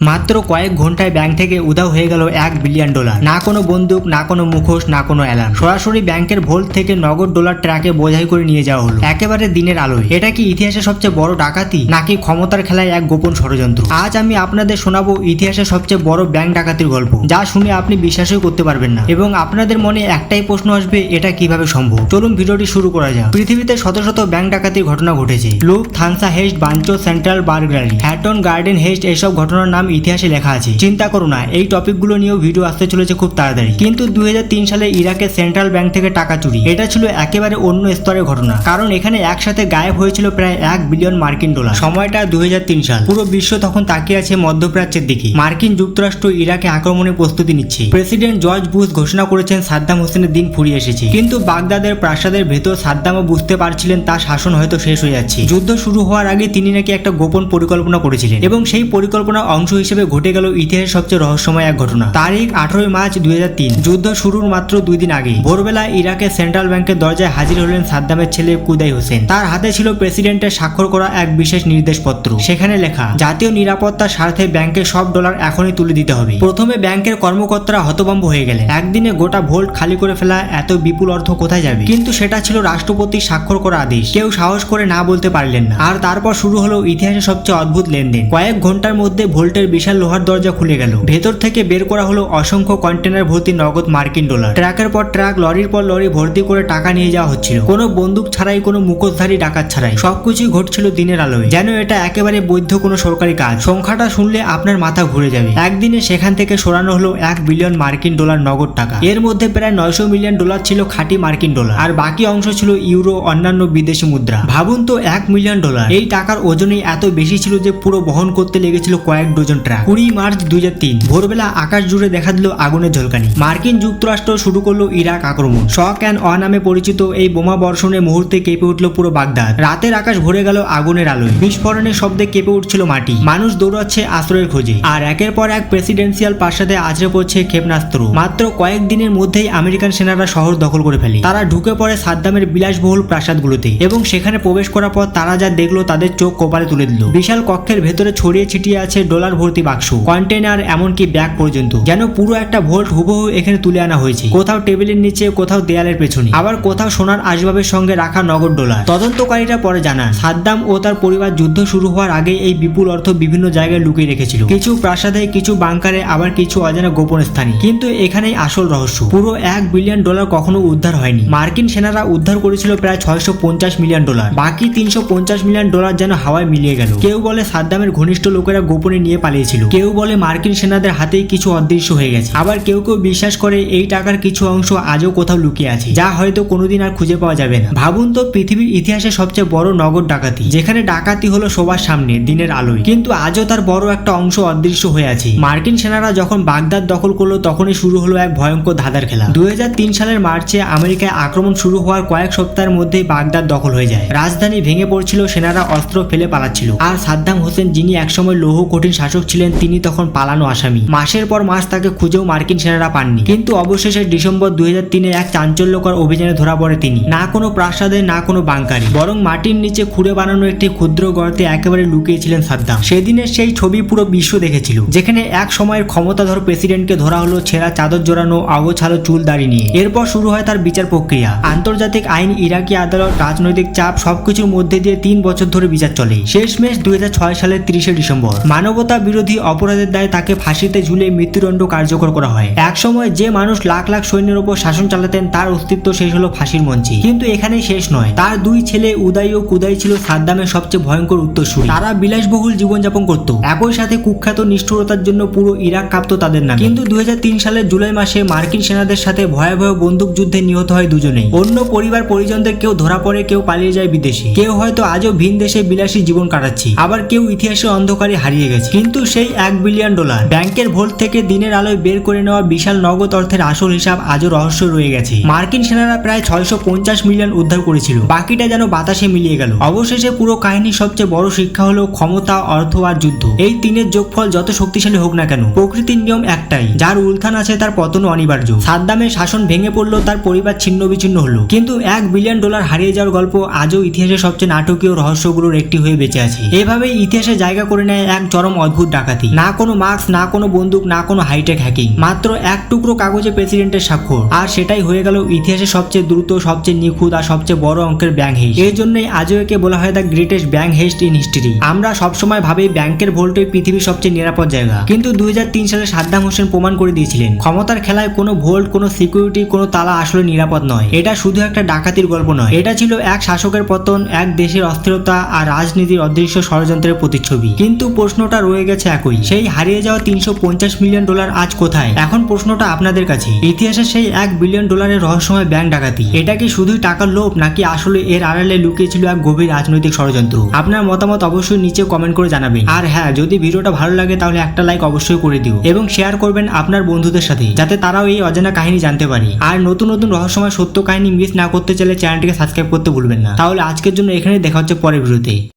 মাত্র কয়েক ঘন্টায় ব্যাংক থেকে উধাও হয়ে গেল এক বিলিয়ন ডলার। না কোনো বন্দুক, না কোনো মুখোশ, না কোনো অ্যালার্ম। সরাসরি ব্যাংকের ভোল্ট থেকে নগদ ডলার ট্রাকে বোঝাই করে নিয়ে যাওয়া হলো। একেবারে দিনের আলোয়। এটা কি ইতিহাসের সবচেয়ে বড় ডাকাতি, নাকি ক্ষমতার খেলায় এক গোপন ষড়যন্ত্র? আজ আমি আপনাদের শোনাবো ইতিহাসের সবচেয়ে বড় ব্যাংক ডাকাতির গল্প, যা শুনে আপনি বিশ্বাসই করতে পারবেন না। এবং আপনাদের মনে একটাই প্রশ্ন আসবে, এটা কীভাবে সম্ভব? চলুন ভিডিওটি শুরু করা যাক। পৃথিবীতে শত শত ব্যাংক ডাকাতির ঘটনা ঘটেছে। Lufthansa heist, Banco, central burglary Hatton Garden heist এইসব ঘটনার নাম ইতিহাসে লেখা আছে। চিন্তা করো না, এই টপিকগুলো নিয়েও ভিডিও আসতে চলেছে খুব তাড়াতাড়ি। কিন্তু দুই সালে ইরাকের সেন্ট্রাল ব্যাংক থেকে টাকা চুরি। এটা ছিল একেবারে অন্য স্তরের ঘটনা। কারণ এখানে একসাথে গায়েব হয়েছিল প্রায় এক বিলিয়ন মার্কিন ডলার সময়টা দুই সাল। পুরো বিশ্ব তখন তাকিয়ে আছে মধ্যপ্রাচ্যের দিকে। মার্কিন যুক্তরাষ্ট্র ইরাকে আক্রমণের প্রস্তুতি নিচ্ছে। প্রেসিডেন্ট জর্জ বুশ ঘোষণা করেছেন সাদ্দাম হোসেনের দিন ফুরিয়ে এসেছে। কিন্তু বাগদাদের প্রাসাদের ভেতর সাদ্দামও বুঝতে পারছিলেন তার শাসন হয়তো শেষ হয়ে যাচ্ছে। যুদ্ধ শুরু হওয়ার আগে তিনি নাকি একটা গোপন পরিকল্পনা করেছিলেন। এবং সেই পরিকল্পনার অংশ হিসেবে ঘটে গেল ইতিহাসের সবচেয়ে রহস্যময় এক ঘটনা। তারিখ আঠারোই মার্চ দুই হাজার তিন। যুদ্ধ শুরুর মাত্র দুই দিন আগে ভোরবেলা ইরাকের সেন্ট্রাল ব্যাংকের দরজায় হাজির হলেন সাদ্দামের ছেলে কুদাই হোসেন। তার হাতে ছিল প্রেসিডেন্টের স্বাক্ষর করা এক বিশেষ নির্দেশপত্র। সেখানে লেখা, জাতীয় নিরাপত্তার স্বার্থে ব্যাংকের সব ডলার এখনই তুলে দিতে হবে। প্রথমে ব্যাংকের কর্মকর্তারা হতভম্ব হয়ে গেলেন। একদিনে গোটা ভোল্ট খালি করে ফেলা এত বিপুল অর্থ কোথায় যাবে? কিন্তু সেটা ছিল রাষ্ট্রপতি স্বাক্ষর করা আদেশ। কেউ সাহস করে না বলতে পারলেন না। আর তারপর শুরু হলো ইতিহাসের সবচেয়ে অদ্ভুত লেনদেন। কয়েক ঘণ্টার মধ্যে ভোল্টের বিশাল লোহার দরজা খুলে গেল। ভেতর থেকে বের করা হলো অসংখ্য কন্টেনার ভর্তি নগদ মার্কিন ডলার। ট্রাকের পর ট্রাক, লরির পর লরি ভর্তি করে টাকা নিয়ে যাওয়া হচ্ছিল। কোনো বন্দুক ছাড়াই, কোনো মুখোশধারী ডাকাত ছাড়াই। সবকিছুই ঘটছিল দিনের আলোয়। যেন এটা একেবারে বৈধ কোনো সরকারি কাজ। সংখ্যাটা শুনলে আপনার মাথা ঘুরে যাবে। একদিনে সেখান থেকে সরানো হলো এক বিলিয়ন মার্কিন ডলার নগদ টাকা। এর মধ্যে প্রায় নয়শো মিলিয়ন ডলার ছিল খাঁটি মার্কিন ডলার। আর বাকি অংশ ছিল ইউরো, অন্যান্য বিদেশি মুদ্রা। ভাবুন তো, এক মিলিয়ন ডলার। এই টাকার ওজনই এত বেশি ছিল যে পুরো বহন করতে লেগেছিল কয়েক ডজন ট্রাক। কুড়ি মার্চ দুই তিন, ভোরবেলা আকাশ জুড়ে দেখা দিল আগুনের ঝলকানি। মার্কিন যুক্তরাষ্ট্র শুরু করল ইরাক আক্রমণ। শক অ্যান্ড অ নামে পরিচিত এই বোমা বর্ষণের মুহূর্তে কেঁপে উঠল পুরো বাগদাদ। রাতের আকাশ ভরে গেল আগুনের আলোয়। বিস্ফোরণের শব্দে কেঁপে উঠছিল মাটি। মানুষ দৌড়াচ্ছে আশ্রয়ের খোঁজে। আর একের পর এক প্রেসিডেন্সিয়াল প্রাসাদে আছড়ে পড়ছে ক্ষেপণাস্ত্র। মাত্র কয়েকদিনের মধ্যেই আমেরিকান সেনারা শহর দখল করে ফেলে। তারা ঢুকে পড়ে সাদ্দামের বিলাসবহুল প্রাসাদগুলোতে এবং সেখানে প্রবেশ করার পর তারা যা দেখল তাদের চোখ কপালে তুলে দিল। বিশাল কক্ষের ভেতরে ছড়িয়ে ছিটিয়ে আছে ডলার ভর্তি বাক্স। কন্টেনার এমনকি ব্যাগ পর্যন্ত। যেন পুরো একটা ভোল্ট হুবহু এখানে তুলে আনা হয়েছে। কোথাও টেবিলের নিচে, কোথাও দেয়ালের পেছনে। আবার কোথাও সোনার আসবাবের সঙ্গে রাখা নগদ ডলার। তদন্তকারীরা পরে জানান, সাদ্দাম ও তার পরিবার যুদ্ধ শুরু হওয়ার আগে এই বিপুল অর্থ বিভিন্ন জায়গায় লুকিয়ে রেখেছিল। কিছু প্রাসাদে, কিছু বাংকারে, আবার কিছু অজানা গোপন স্থানে। কিন্তু এখানেই আসল রহস্য। পুরো এক বিলিয়ন ডলার কখনো উদ্ধার হয়নি। মার্কিন সেনারা উদ্ধার করেছিল প্রায় ছয়শো পঞ্চাশ মিলিয়ন ডলার। বাকি তিনশো পঞ্চাশ মিলিয়ন ডলার যেন হাওয়ায় মিলিয়ে গেল। কেউ বলে সাদ্দামের ঘনিষ্ঠ লোকেরা গোপনে নিয়ে পালিয়েছিল কেউ বলে মার্কিন সেনাদের হাতেই কিছু অদৃশ্য হয়ে গেছে। আবার কেউ কেউ বিশ্বাস করে এই টাকার কিছু অংশ আজও কোথাও লুকিয়ে আছে, যা হয়তো কোনোদিন আর খুঁজে পাওয়া যাবে না। ভাবুন তো পৃথিবীর ইতিহাসে সবচেয়ে বড় নগদ ডাকাতি, যেখানে ডাকাতি হলো সবার সামনে, দিনের আলোয়। কিন্তু আজও তার বড় একটা অংশ অদৃশ্য হয়ে আছে। মার্কিন সেনারা যখন বাগদাদ দখল করল, তখনই শুরু হলো এক ভয়ঙ্কর ধাঁধার খেলা। দুই হাজার তিন সালের মার্চে আমেরিকায় আক্রমণ শুরু হওয়ার কয়েক সপ্তাহের মধ্যেই বাগদাদ দখল হয়ে যায়। রাজধানী ভেঙে পড়ছিল, সেনারা অস্ত্র ফেলে পালাচ্ছিল। আর সাদ্দাম হোসেন, যিনি একসময় লৌহ কঠিন শাসক ছিলেন তিনি তখন পালানো আসামি। মাসের পর মাস তাকে খুঁজেও মার্কিন সেনারা পাননি। কিন্তু অবশেষে ডিসেম্বর দুই তিনে এক চাঞ্চল্যকর অভিযানে ধরা পড়ে তিনি। না কোনো প্রাসাদে, না কোনো বাংকারি। বরং মাটির নিচে খুঁড়ে বানানো একটি ক্ষুদ্র গর্তে একেবারে লুকিয়েছিলেন সাদ্দাম। সেদিনের সেই ছবি পুরো বিশ্ব দেখেছিল। যেখানে এক সময়ের ক্ষমতাধর প্রেসিডেন্টকে ধরা হলো ছেঁড়া চাদর জোড়ানো আগোছালো চুল দাড়ি নিয়ে। এরপর শুরু হয় তার বিচার প্রক্রিয়া। আন্তর্জাতিক আইন, ইরাকি আদালত, রাজনৈতিক চাপ সবকিছুর মধ্যে দিয়ে তিন বছর ধরে বিচার চলে। শেষমেশ দুই সালের তিরিশে ডিসেম্বর। মানবতা বিরোধী অপরাধের দায়ে তাকে ফাঁসিতে ঝুলে মৃত্যুদণ্ড কার্যকর করা হয়। একসময় যে মানুষ লাখ লাখ সৈন্যের উপর শাসন চালাতেন, তার অস্তিত্ব শেষ হলো ফাঁসির মঞ্চে। কিন্তু এখানেই শেষ নয়। তার দুই ছেলে উদয় ও কুদাই ছিল সাদ্দামের সবচেয়ে ভয়ঙ্কর উত্তরসূরি। তারা বিলাসবহুল জীবনযাপন করত। একই সাথে কুখ্যাত নিষ্ঠুরতার জন্য পুরো ইরাক কাঁপত তাদের নামে। কিন্তু দুই সালের জুলাই মাসে মার্কিন সেনাদের সাথে ভয়াবহ বন্দুক যুদ্ধে নিহত হয় দুজনেই। অন্য পরিবার পরিজনদের কেউ ধরা পড়ে, কেউ পালিয়ে যায় বিদেশে। কেউ হয়তো আজও ভিন দেশে বিলাসী জীবন কাটাচ্ছে। আবার কেউ ইতিহাসে অন্ধকারে হারিয়ে গেছে। কিন্তু সেই এক বিলিয়ন ডলার। ব্যাংকের ভোল্ট থেকে দিনের আলোয় বের করে নেওয়া বিশাল নগদ অর্থের আসল হিসাব আজও রহস্য রয়ে গেছে। মার্কিন সেনারা প্রায় ছয়শো পঞ্চাশ মিলিয়ন উদ্ধার করেছিল। বাকিটা যেন বাতাসে মিলিয়ে গেল। অবশেষে পুরো কাহিনীর সবচেয়ে বড় শিক্ষা হলো ক্ষমতা, অর্থ আর যুদ্ধ। এই তিনের যোগফল যত শক্তিশালী হোক না কেন, প্রকৃতির নিয়ম একটাই। যার উল্থান আছে তার পতন অনিবার্য। সাদ্দামের শাসন ভেঙে পড়ল, তার পরিবার ছিন্ন বিচ্ছিন্ন হলো। কিন্তু এক বিলিয়ন ডলার হারিয়ে যাওয়ার গল্প আজও ইতিহাসের সবচেয়ে নাটকীয় রহস্যগুলোর একটি হয়ে বেঁচে আছে। এভাবেই ইতিহাসে জায়গা করে নেয় এক চরম অদ্ভুত নিখুঁত ডাকাতি। না কোনো মাস্ক, না কোনো বন্দুক, না কোনো হাইটেক হ্যাকিং মাত্র এক টুকরো কাগজে প্রেসিডেন্টের স্বাক্ষর। আর সেটাই হয়ে গেল ইতিহাসে সবচেয়ে দ্রুত, সবচেয়ে নিখুঁত আর সবচেয়ে বড় অঙ্কের ব্যাংক হেস্ট এই জন্যই আজও একে বলা হয় the greatest bank heist in history আমরা সবসময় ভাবি ব্যাংকের ভোল্টই পৃথিবীর সবচেয়ে নিরাপদ জায়গা। কিন্তু দুই সালে সাদ্দাম হোসেন প্রমাণ করে দিয়েছিলেন, ক্ষমতার খেলায় কোনো ভোল্ট, কোনো সিকিউরিটি কোনো তালা আসলে নিরাপদ নয়। এটা শুধু একটা ডাকাতির গল্প নয়। এটা ছিল এক শাসকের পতন, এক দেশের অস্থিরতা আর রাজনীতির অদৃশ্য ষড়যন্ত্রের প্রতিচ্ছবি। কিন্তু প্রশ্নটা রয়ে গেছে একই। সেই হারিয়ে যাওয়া তিনশো পঞ্চাশ মিলিয়ন ডলার আজ কোথায়? এখন প্রশ্নটা আপনাদের কাছে। ইতিহাসের সেই এক বিলিয়ন ডলারের রহস্যময় ব্যাংক ডাকাতি। এটা কি শুধুই টাকার লোভ, নাকি আসলে এর আড়ালে লুকিয়ে ছিল এক গভীর রাজনৈতিক ষড়যন্ত্র? আপনার মতামত অবশ্যই নিচে কমেন্ট করে জানাবেন। আর হ্যাঁ যদি ভিডিওটা ভালো লাগে, তাহলে একটা লাইক অবশ্যই করে দিও। এবং শেয়ার করবেন আপনার বন্ধুদের সাথে, যাতে তারাও এই অজানা কাহিনী জানতে পারে। আর নতুন নতুন রহস্যময় সত্য কাহিনী মিস না করতে চাইলে চ্যানেলটিকে সাবস্ক্রাইব করতে ভুলবেন না। তাহলে আজকের জন্য এখানে দেখা হচ্ছে পরের ভিডিওতে।